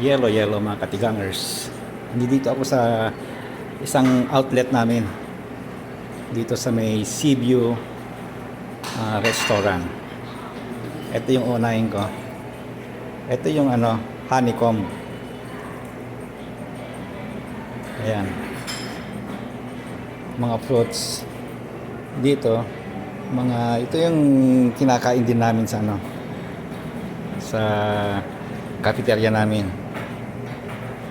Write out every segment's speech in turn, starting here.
yellow yellow mga katigangers. Dito ako sa isang outlet namin. Dito sa may Seaview ah, restaurant. Ito yung unahin ko. Ito yung ano, honeycomb. Ayan. Mga fruits. Dito, mga ito yung kinakain din namin sa ano sa cafeteria namin.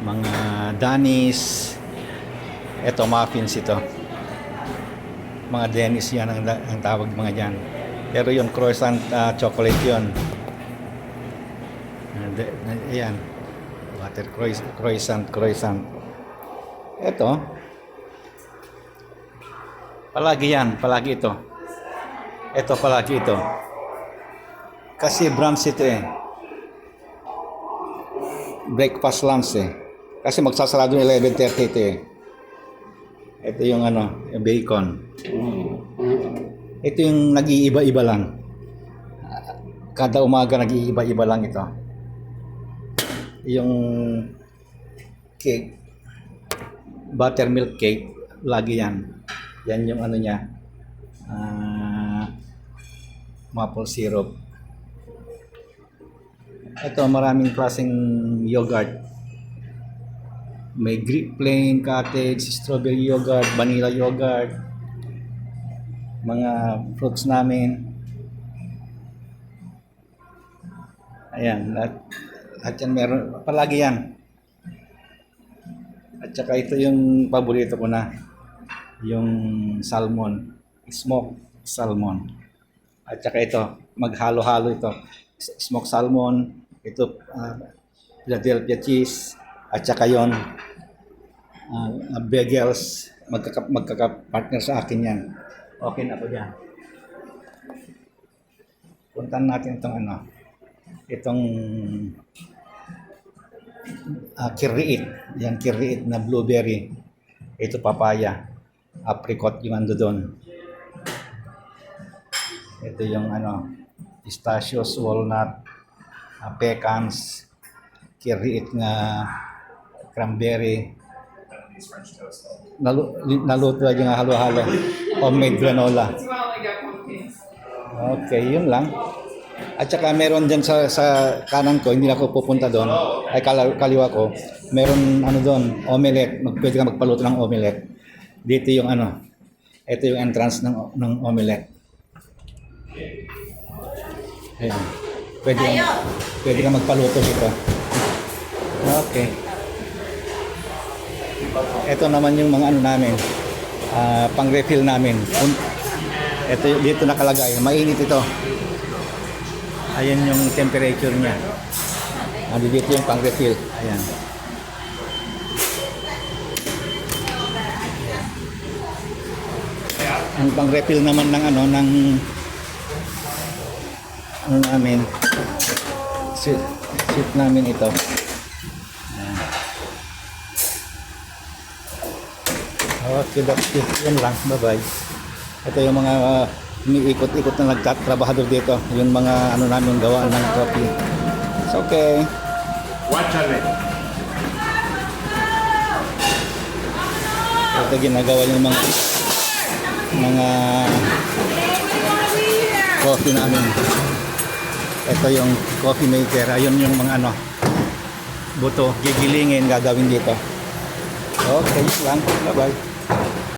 Mga danis. Ito, muffins ito. Mga Dennis yan ang, ang tawag mga dyan. Pero yung croissant ah, chocolate yun. Ah, Ayan. Croiss- croissant, croissant. Ito. Palagi yan. Palagi ito. Ito palagi ito. Kasi brunch ito eh. Breakfast lunch eh. Kasi magsasarado ng 11.30 ito eh. Ito yung ano, yung bacon. Ito yung nag-iiba-iba lang. Kada umaga nag-iiba-iba lang ito. Yung cake, buttermilk cake, lagi yan. Yan yung ano niya, ah, maple syrup. Ito, maraming klaseng yogurt. May Greek plain, cottage, strawberry yogurt, vanilla yogurt, mga fruits namin. Ayan, at, at yan meron, palagi yan. At saka ito yung paborito ko na, yung salmon, smoked salmon. At saka ito, maghalo-halo ito. Smoked salmon, ito ah, Philadelphia cheese, at saka yon uh, bagels, magkaka, magkaka-partner sa akin yan. Okay na ako dyan. Puntan natin itong ano, itong uh, kiriit. Yan kiriit na blueberry. Ito papaya. Apricot yung ando doon. Ito yung ano, pistachios, walnut, uh, pecans, kiriit nga cranberry. Nalu naluto yung halo-halo. Homemade granola. Okay, yun lang. At saka meron dyan sa, sa kanan ko, hindi ako pupunta doon, ay kaliwa ko, meron ano doon, omelette, pwede ka magpaluto ng omelette. Dito yung ano, ito yung entrance ng, ng omelette. Ayan. Pwede pwede ka magpaluto dito. Okay. Ito naman yung mga ano namin, ah, pang-refill namin. Ito dito nakalagay, mainit ito. Ayan yung temperature niya. Andi dito yung pang-refill. Ayan. Ang pang-refill naman ng ano ng ano namin sit, sit namin ito. Ayan. Okay, that's it. Yan lang. Bye-bye. Ito yung mga uh, umiikot-ikot na nagtatrabahador dito. Yung mga ano namin gawa ng coffee. It's okay. What channel? Ito ginagawa yung mga mga coffee namin. Ito yung coffee maker. Ayun yung mga ano buto. Gigilingin gagawin dito. Okay, lang. Bye-bye.